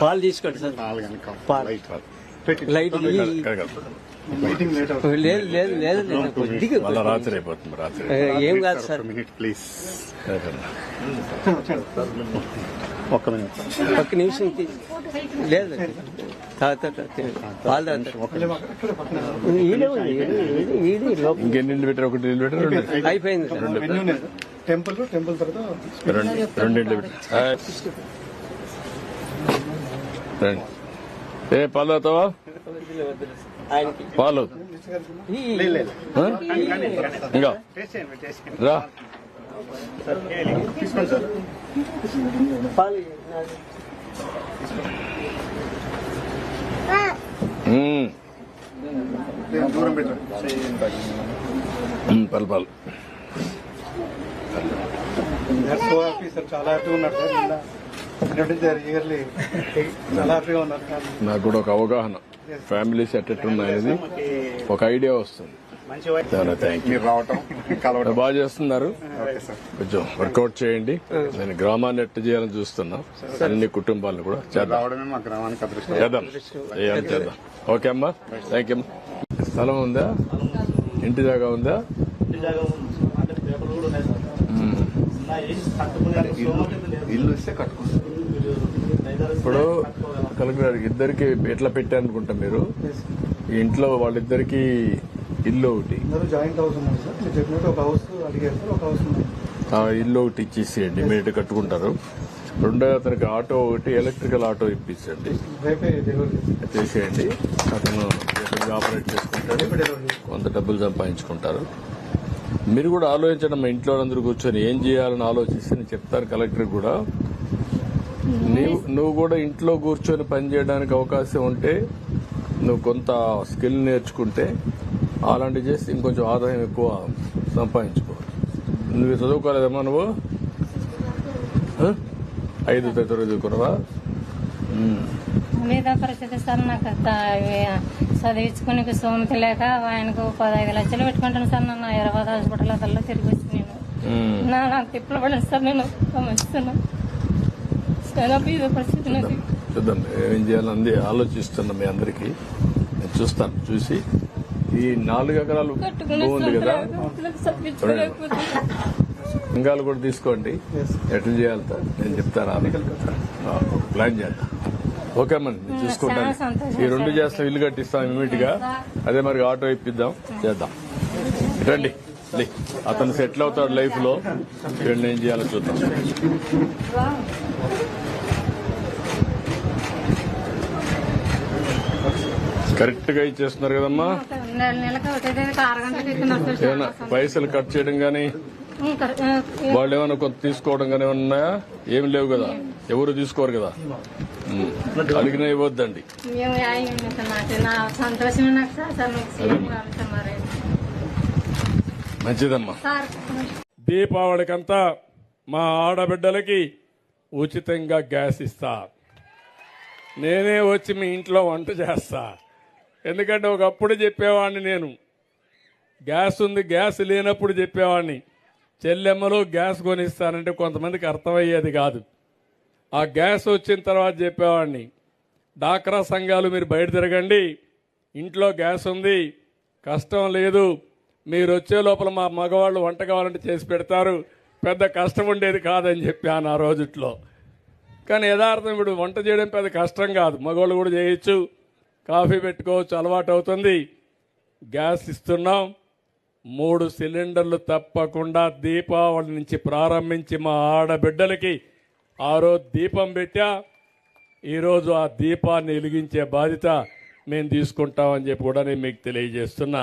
పాలు తీసుకోండి సార్. పాలు. లైట్. లేదు లేదు లేదు కొద్దిగా రాత్రి అయిపోతుంది రాత్రి ఏ, కాదు సార్. మినిట్ ప్లీజ్ ఒక్క మినిట్ ఒక్క నిమిషం లేదు పాలు ఇంకెన్ని ఒకటి అయిపోయింది టెంపుల్ టెంపుల్ తర్వాత రండి ఏ పాలు అవుతావా పాలు? ఇంకా? రా. పాలు పాలు. చాలా హ్యాపీగా సార్ నాకు కూడా ఒక అవగాహన. ఫ్యామిలీస్ ఎట్టెట్ ఉన్నాయనేది ఒక ఐడియా వస్తుంది. బాగా చేస్తున్నారు. ఓకే సార్ కొంచెం వర్కౌట్ చేయండి. నేను గ్రామాన్ని ఎట్ట చేయాలని చూస్తున్నా. అన్ని కుటుంబాలను కూడా చేద్దాం. రావడమే మా గ్రామానికి అదృష్టం. చేద్దాం. చేద్దాం. ఓకే అమ్మా. థ్యాంక్ యూ స్థలం ఉందా? ఇంటి జాగా ఉందా. ఇల్లు ఇస్తే కట్టుకుంటాం. ఇప్పుడు కలెక్టర్ గారికి ఇద్దరికి ఎట్లా పెట్టారనుకుంటా మీరు? ఈ ఇంట్లో వాళ్ళిద్దరికి ఇల్లు ఒకటి. అందరూ జాయింట్ హౌస్ ఉన్నారు సార్. మీరు చెప్పినట్టు ఒక హౌస్ అడిగారు సార్ ఒక హౌస్ ఉంది. ఆ ఇల్లు ఒకటి ఇచ్చేసేయండి మీరు కట్టుకుంటారు. రెండో అతనికి ఆటో ఒకటి ఎలక్ట్రికల్ ఆటో ఇప్పించండి. చేసేయండి. అతను ఆపరేట్ చేసుకుంటాడు. కొంత డబ్బులు సంపాదించుకుంటారు. మీరు కూడా ఆలోచించండి మా ఇంట్లో అందరూ కూర్చొని ఏం చేయాలని ఆలోచిస్తే నేను చెప్తాను కలెక్టర్ కూడా. నువ్వు నువ్వు కూడా ఇంట్లో కూర్చొని పని చేయడానికి అవకాశం ఉంటే నువ్వు కొంత స్కిల్ నేర్చుకుంటే అలాంటివి చేస్తే ఇంకొంచెం ఆదాయం ఎక్కువ సంపాదించుకో నువ్వు చదువుకోలేదమ్మా నువ్వు? ఐదు తరగతి చదువుకున్నావా? మీద పరిస్థితి సార్ నాకు అంత చదివించుకునే స్తోమత లేక ఆయనకు పదహైదు లక్షలు పెట్టుకుంటాను సార్ నన్ను హైదరాబాద్ హాస్పిటల్ అదల్లో తిరిగి వచ్చి నేను. నా నాకు తిప్పలు పడిన సార్ నేను చాలా బీద పరిస్థితి నాకు చూద్దాం ఏం చేయాలని ఆలోచిస్తున్నా మీ అందరికి. నేను చూస్తాను చూసి. ఈ నాలుగు ఎకరాలు బాగుంది కదా. కూడా తీసుకోండి. ఎట్లా చేయాలి సార్? నేను చెప్తాను. ప్లాన్ చేద్దాం. ఓకే అమ్మా చూసుకుంటాను ఈ రెండు చేస్తాం ఇల్లు కట్టిస్తాం ఇమీడియట్గా అదే మరి ఆటో ఇప్పిద్దాం చేద్దాం. రండి. అతను సెటిల్ అవుతాడు లైఫ్లో ఏం చేయాలో చూద్దాం. కరెక్ట్గా ఇచ్చేస్తున్నారు కదమ్మా. పైసలు కట్ చేయడం గానీ వాళ్ళు ఏమైనా కొంత తీసుకోవడం కానీ ఉన్నాయా? ఏమి లేవు కదా. ఎవరు తీసుకోరు కదా. అడిగినా ఇవ్వద్దండి. మంచిదమ్మా. దీపావళికంతా మా ఆడబిడ్డలకి ఉచితంగా గ్యాస్ ఇస్తా. నేనే వచ్చి మీ ఇంట్లో వంట చేస్తా. ఎందుకంటే ఒకప్పుడు చెప్పేవాడిని నేను. గ్యాస్ ఉంది గ్యాస్ లేనప్పుడు చెప్పేవాడిని. చెల్లెమ్మలో గ్యాస్ కొనిస్తానంటే కొంతమందికి అర్థమయ్యేది కాదు. ఆ గ్యాస్ వచ్చిన తర్వాత చెప్పేవాడిని డాక్రా సంఘాలు మీరు బయట తిరగండి ఇంట్లో గ్యాస్ ఉంది కష్టం లేదు మీరు వచ్చే లోపల మా మగవాళ్ళు వంట కావాలంటే చేసి పెడతారు పెద్ద కష్టం ఉండేది కాదని చెప్పాను ఆ రోజుట్లో. కానీ యథార్థం ఇప్పుడు వంట చేయడం పెద్ద కష్టం కాదు. మగవాళ్ళు కూడా చేయొచ్చు కాఫీ పెట్టుకోవచ్చు అలవాటు అవుతుంది. గ్యాస్ ఇస్తున్నాం మూడు సిలిండర్లు తప్పకుండా దీపావళి నుంచి ప్రారంభించి మా ఆడబిడ్డలకి ఆ రోజు దీపం పెట్టా. ఈరోజు ఆ దీపాన్ని వెలిగించే బాధ్యత మేము తీసుకుంటామని చెప్పి కూడా నేను మీకు తెలియజేస్తున్నా.